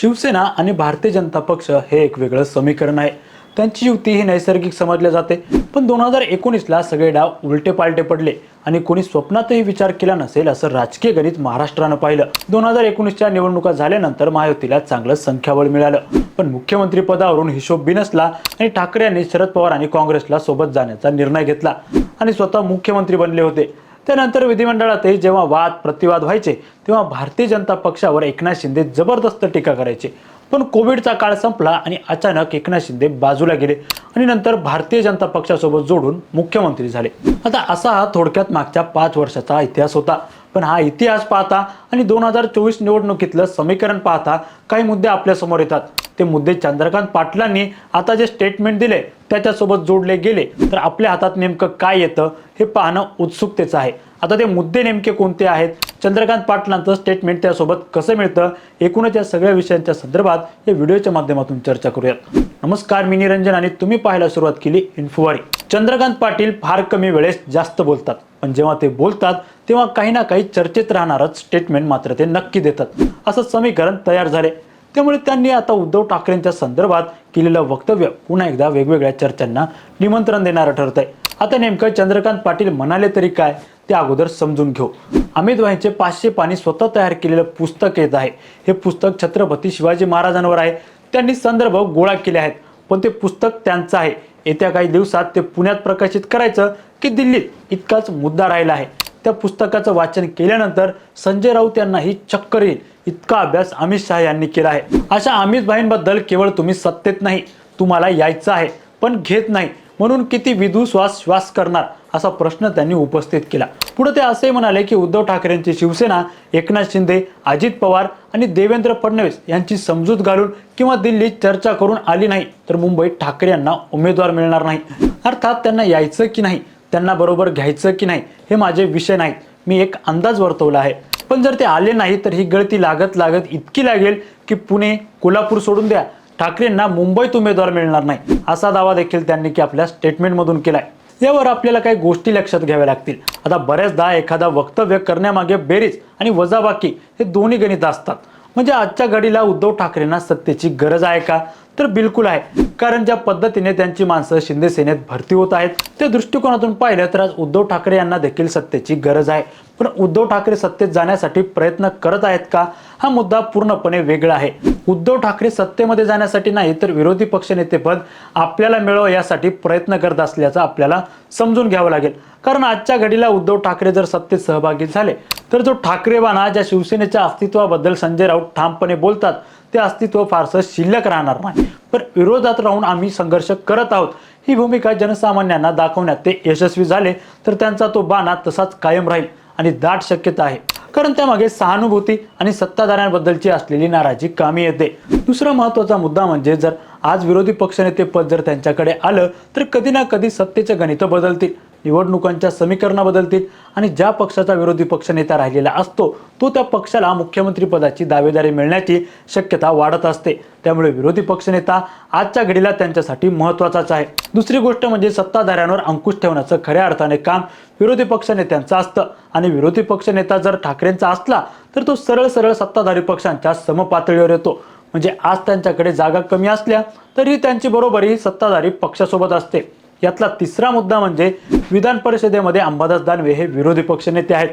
शिवसेना आणि भारतीय जनता पक्ष हे एक वेगळं समीकरण आहे. त्यांची युती ही नैसर्गिक समजले जाते. पण दोन हजार एकोणीसला सगळे डाव उलटे पालटे पडले आणि कोणी स्वप्नातही विचार केला नसेल असं राजकीय गणित महाराष्ट्रानं पाहिलं. दोन हजार एकोणीसच्या निवडणुका झाल्यानंतर महायुतीला चांगलं संख्याबळ मिळालं. पण मुख्यमंत्री पदावरून हिशोब बिनसला आणि ठाकरे यांनी शरद पवार आणि काँग्रेसला सोबत जाण्याचा निर्णय घेतला. आणि स्वतः मुख्यमंत्री बनले होते. त्यानंतर विधिमंडळातही जेव्हा वाद प्रतिवाद व्हायचे तेव्हा भारतीय जनता पक्षावर एकनाथ शिंदे जबरदस्त टीका करायचे. पण कोविडचा काळ संपला आणि अचानक एकनाथ शिंदे बाजूला गेले आणि नंतर भारतीय जनता पक्षासोबत जोडून मुख्यमंत्री झाले. आता असा हा थोडक्यात मागच्या पाच वर्षाचा इतिहास होता. पण हा इतिहास पाहता आणि दोन हजार चोवीस निवडणुकीतलं समीकरण पाहता काही मुद्दे आपल्यासमोर येतात. ते मुद्दे चंद्रकांत पाटलांनी आता जे स्टेटमेंट दिले त्याच्यासोबत जोडले गेले. तर आपल्या हातात नेमकं काय येतं हे पाहणं उत्सुकतेचं आहे. आता ते मुद्दे नेमके कोणते आहेत? चंद्रकांत पाटलांचं स्टेटमेंट त्यासोबत कसं मिळतं? एकूणच या सगळ्या विषयांच्या संदर्भात या व्हिडिओच्या माध्यमातून चर्चा करूयात. नमस्कार मी निरंजन आणि तुम्ही पाहायला सुरुवात केली इन्फोवारी. चंद्रकांत पाटील फार कमी वेळेस जास्त बोलतात. पण जेव्हा ते बोलतात तेव्हा काही ना काही चर्चेत राहणारच स्टेटमेंट मात्र ते नक्की देतात. असं समीकरण तयार झाले. त्यामुळे त्यांनी आता उद्धव ठाकरेंच्या संदर्भात केलेलं वक्तव्य पुन्हा एकदा वेगवेगळ्या चर्चांना निमंत्रण देणारं ठरत आहे आता नेमकं चंद्रकांत पाटील म्हणाले तरी काय ते अगोदर समजून घेऊ. अमित भाईंचे पाचशे पाणी स्वतः तयार केलेलं पुस्तक येत आहे. हे पुस्तक छत्रपती शिवाजी महाराजांवर आहे. त्यांनी संदर्भ गोळा केले आहेत पण ते पुस्तक त्यांचं आहे. येत्या काही दिवसात ते पुण्यात प्रकाशित करायचं की दिल्लीत इतकाच मुद्दा राहिला आहे. त्या पुस्तकाचं वाचन केल्यानंतर संजय राऊत यांनाही चक्कर येईल इतका अभ्यास अमित शहा यांनी केला आहे. अशा अमित भाईंबद्दल केवळ तुम्ही सत्तेत नाही तुम्हाला यायचं आहे पण घेत नाही म्हणून किती विधुश्वास श्वास करणार असा प्रश्न त्यांनी उपस्थित केला. पुढे ते असे म्हणाले की उद्धव ठाकरेंची शिवसेना एकनाथ शिंदे अजित पवार आणि देवेंद्र फडणवीस यांची समजूत घालून किंवा दिल्लीत चर्चा करून आली नाही तर मुंबईत ठाकरे यांना उमेदवार मिळणार नाही. अर्थात त्यांना यायचं की नाही त्यांना बरोबर घ्यायचं की नाही हे माझे विषय नाहीत. मी एक अंदाज वर्तवला आहे. पण जर ते आले नाही तर ही गळती लागत लागत इतकी लागेल की पुणे कोल्हापूर सोडून द्या. ठाकरेंना मुंबईत उमेदवार मिळणार नाही. असा दावा देखील त्यांनी की आपल्या स्टेटमेंटमधून केलाय. यावर आपल्याला काही गोष्टी लक्षात घ्याव्या लागतील. आता बऱ्याचदा एखादा वक्तव्य करण्यामागे बेरीज आणि वजाबाकी हे दोन्ही गणित असतात. म्हणजे आजच्या घडीला उद्धव ठाकरेंना सत्तेची गरज आहे का? तर बिलकुल आहे. कारण ज्या पद्धतीने त्यांची माणसं शिंदे सेनेत भरती होत आहेत त्या दृष्टिकोनातून पाहिलं तर आज उद्धव ठाकरे यांना देखील सत्तेची गरज आहे. पण उद्धव ठाकरे सत्तेत जाण्यासाठी प्रयत्न करत आहेत का? हा मुद्दा पूर्णपणे वेगळा आहे. उद्धव ठाकरे सत्तेमध्ये जाण्यासाठी नाही तर विरोधी पक्षनेतेपद आपल्याला मिळावं यासाठी प्रयत्न करत असल्याचं आपल्याला समजून घ्यावं लागेल. कारण आजच्या घडीला उद्धव ठाकरे जर सत्तेत सहभागी झाले तर जो ठाकरेवाना ज्या शिवसेनेच्या अस्तित्वाबद्दल संजय राऊत ठामपणे बोलतात ते अस्तित्व फारसं शिल्लक राहणार नाही. पण विरोधात राहून आम्ही संघर्ष करत आहोत. ही भूमिका जनसामान्यांना दाखवण्यात ते यशस्वी झाले तर त्यांचा तो बाणा तसाच कायम राहील आणि दाट शक्यता आहे. कारण त्यामागे सहानुभूती आणि सत्ताधाऱ्यांबद्दलची असलेली नाराजी कामी येते. दुसरा महत्त्वाचा मुद्दा म्हणजे जर आज विरोधी पक्षनेते पद जर त्यांच्याकडे आलं तर कधी ना कधी सत्तेचे गणित बदलतील. निवडणुकांच्या समीकरणा बदलतील आणि ज्या पक्षाचा विरोधी पक्षनेता राहिलेला असतो तो त्या पक्षाला मुख्यमंत्रीपदाची दावेदारी मिळण्याची शक्यता वाढत असते. त्यामुळे विरोधी पक्षनेता आजच्या घडीला त्यांच्यासाठी महत्त्वाचाच आहे. दुसरी गोष्ट म्हणजे सत्ताधाऱ्यांवर अंकुश ठेवण्याचं खऱ्या अर्थाने काम विरोधी पक्षनेत्यांचं असतं. आणि विरोधी पक्षनेता जर ठाकरेंचा असला तर तो सरळ सरळ सत्ताधारी पक्षांच्या समपातळीवर येतो. म्हणजे आज त्यांच्याकडे जागा कमी असल्या तरी त्यांची बरोबरी सत्ताधारी पक्षासोबत असते. यातला तिसरा मुद्दा म्हणजे विधान परिषदेमध्ये अंबादास दानवे हे विरोधी पक्षनेते आहेत.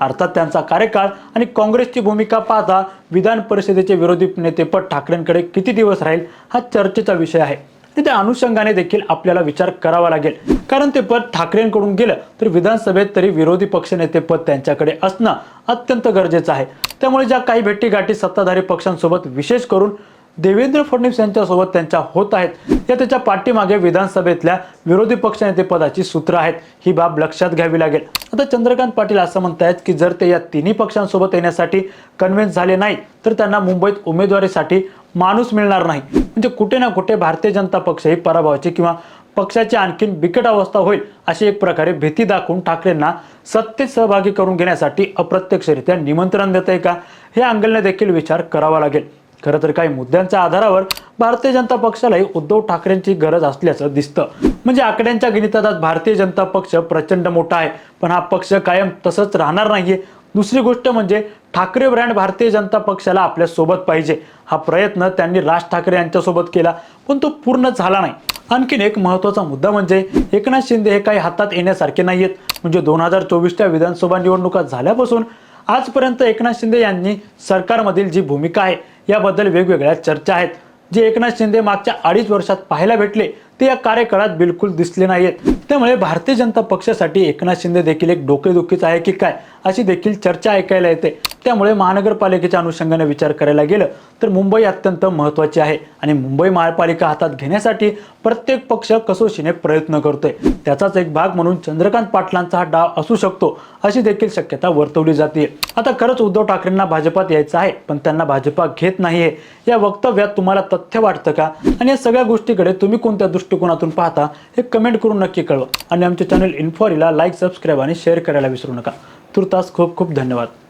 अर्थात त्यांचा कार्यकाळ आणि काँग्रेसची भूमिका पाहता विधान परिषदेचे विरोधी नेतेपद ठाकरेंकडे किती दिवस राहील हा चर्चेचा विषय आहे. आणि त्या अनुषंगाने देखील आपल्याला विचार करावा लागेल. कारण ते पद ठाकरेंकडून गेलं तर विधानसभेत तरी विरोधी पक्षनेते पद त्यांच्याकडे असणं अत्यंत गरजेचं आहे. त्यामुळे ज्या काही भेटीगाठी सत्ताधारी पक्षांसोबत विशेष करून देवेंद्र फडणवीस यांच्यासोबत त्यांच्या होत आहेत. या त्याच्या पाठीमागे विधानसभेतल्या विरोधी पक्षनेते पदाची सूत्र आहेत. ही बाब लक्षात घ्यावी लागेल. आता चंद्रकांत पाटील असं म्हणतायत की जर ते या तिन्ही पक्षांसोबत येण्यासाठी कन्व्हिन्स झाले नाही तर त्यांना मुंबईत उमेदवारीसाठी माणूस मिळणार नाही. म्हणजे कुठे ना कुठे भारतीय जनता पक्ष ही पराभवाची किंवा पक्षाची आणखीन बिकट अवस्था होईल अशी एक प्रकारे भीती दाखवून ठाकरेंना सत्तेत सहभागी करून घेण्यासाठी अप्रत्यक्षरित्या निमंत्रण देत आहे का? हे अँगलने देखील विचार करावा लागेल. खरं तर काही मुद्द्यांच्या आधारावर भारतीय जनता पक्षालाही उद्धव ठाकरेंची गरज असल्याचं दिसतं. म्हणजे आकड्यांच्या गणितात आज भारतीय जनता पक्ष प्रचंड मोठा आहे. पण हा पक्ष कायम तसंच राहणार नाहीये. दुसरी गोष्ट म्हणजे ठाकरे ब्रँड भारतीय जनता पक्षाला आपल्यासोबत पाहिजे. हा प्रयत्न त्यांनी राज ठाकरे यांच्यासोबत केला पण तो पूर्ण झाला नाही. आणखीन एक महत्त्वाचा मुद्दा म्हणजे एकनाथ शिंदे हे काही हातात येण्यासारखे नाही आहेत म्हणजे दोन हजार चोवीसच्या विधानसभा निवडणुका झाल्यापासून आजपर्यंत एकनाथ शिंदे यांनी सरकारमधील जी भूमिका आहे याबद्दल वेगवेगळ्या चर्चा आहेत. जे एकनाथ शिंदे मागच्या अडीच वर्षात पाहायला भेटले ते या कार्यकाळात बिलकुल दिसले नाहीत त्यामुळे भारतीय जनता पक्षासाठी एकनाथ शिंदे देखील एक डोकेदुखीच आहे की काय? अशी देखील चर्चा ऐकायला येते. त्यामुळे महानगरपालिकेच्या अनुषंगाने विचार करायला गेलं तर मुंबई अत्यंत महत्त्वाची आहे आणि मुंबई महापालिका हातात घेण्यासाठी प्रत्येक पक्ष कसोशीने प्रयत्न करतोय. त्याचाच एक भाग म्हणून चंद्रकांत पाटलांचा हा डाव असू शकतो अशी देखील शक्यता वर्तवली जाते आता खरंच उद्धव ठाकरेंना भाजपात यायचं आहे पण त्यांना भाजपा घेत नाहीये. या वक्तव्यात तुम्हाला तथ्य वाटतं का? आणि या सगळ्या गोष्टीकडे तुम्ही कोणत्या दृष्टिकोनातून पाहता हे कमेंट करून नक्की कळवा. आणि आमचे चॅनल इन्फॉरीला लाईक सबस्क्राईब आणि शेअर करायला विसरू नका. तुर्तास खूप खूप धन्यवाद.